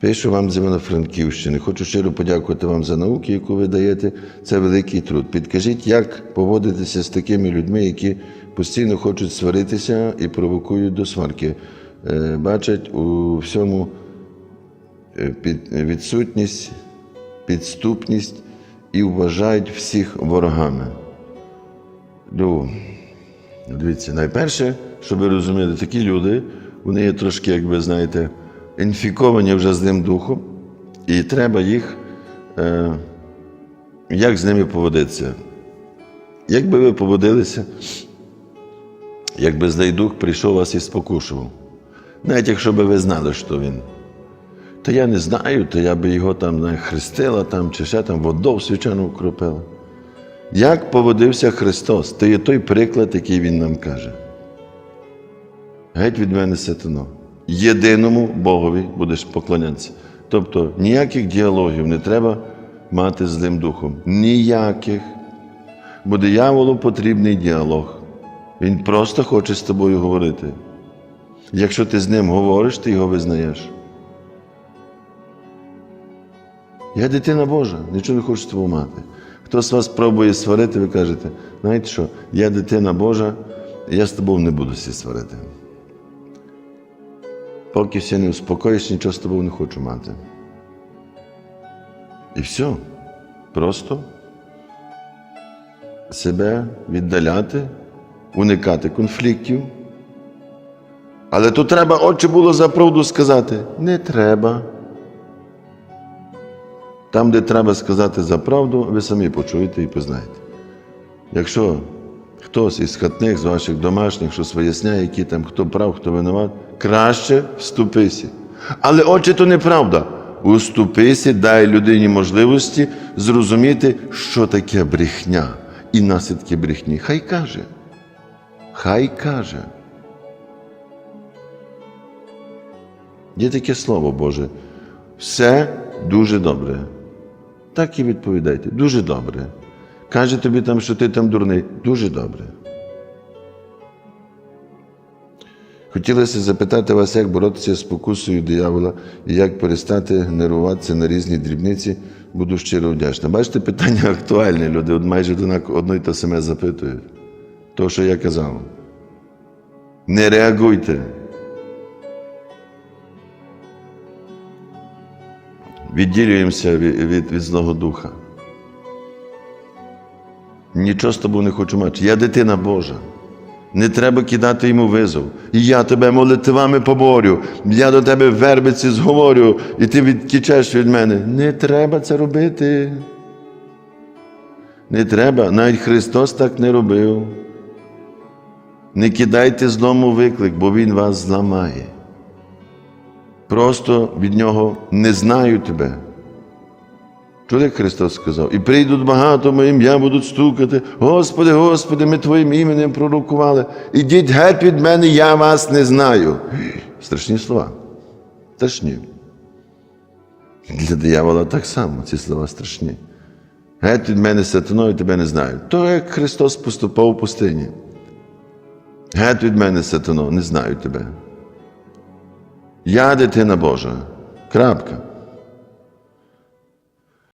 Пишу вам з Івано-Франківщини. Хочу щиро подякувати вам за науки, яку ви даєте. Це великий труд. Підкажіть, як поводитися з такими людьми, які постійно хочуть сваритися і провокують до сварки. Е, Бачать у всьому е, відсутність, підступність і вважають всіх ворогами. Ну, дивіться, найперше, щоб ви розуміли, такі люди, вони є трошки, як ви знаєте, інфіковані вже злим духом, і треба їх, е, як з ними поводитися. Як би ви поводилися, якби злий дух прийшов вас і спокушував. Навіть якщо би ви знали, що він. То я не знаю, то я би його там хрестила там, чи ще там водою свячану укропила. Як поводився Христос, то є той приклад, який Він нам каже. Геть від мене сатано. Єдиному Богові будеш поклонятися. Тобто ніяких діалогів не треба мати з злим духом. Ніяких. Бо дияволу потрібний діалог. Він просто хоче з тобою говорити. Якщо ти з ним говориш, ти його визнаєш. Я дитина Божа, нічого не хочу з тобою мати. Хто з вас пробує сварити, ви кажете, знаєте що, я дитина Божа, я з тобою не буду всі сварити. Поки все не успокоїш, нічого з тобою не хочу мати. І все. Просто себе віддаляти, уникати конфліктів. Але тут треба, отче було за правду сказати. Не треба. Там, де треба сказати за правду, ви самі почуєте і познаєте. Якщо хтось із хатних, з ваших домашніх, щось виясняє, які там хто прав, хто винуват, краще вступися. Але отче, то неправда. Уступися, дай людині можливості зрозуміти, що таке брехня і наслідки брехні. Хай каже. Хай каже. Є таке слово Боже. Все дуже добре. Так і відповідайте. Дуже добре. Каже тобі там, що ти там дурний. Дуже добре. Хотілося запитати вас, як боротися з покусою диявола і як перестати нервуватися на різні дрібниці. Буду щиро вдячна. Бачите, питання актуальне, люди от майже одно й те саме запитують. То, що я казав. Не реагуйте. Відділюємося від, від, від Злого Духа. Нічого з тобою не хочу мати. Я дитина Божа. Не треба кидати йому визов. І я тебе молитвами поборю, я до тебе вербиці зговорю, і ти відтічеш від мене. Не треба це робити. Не треба. Навіть Христос так не робив. Не кидайте злому виклик, бо Він вас зламає. Просто від нього не знаю тебе. Чули, Христос сказав? І прийдуть багато моїм, я будуть стукати. Господи, Господи, ми Твоїм іменем пророкували. Ідіть геть від мене, я вас не знаю. Страшні слова. Страшні. Для диявола так само ці слова страшні. Геть від мене сатаною, тебе не знаю. То як Христос поступав у пустині. Геть від мене сатано, не знаю тебе. Я дитина Божа. Крапка.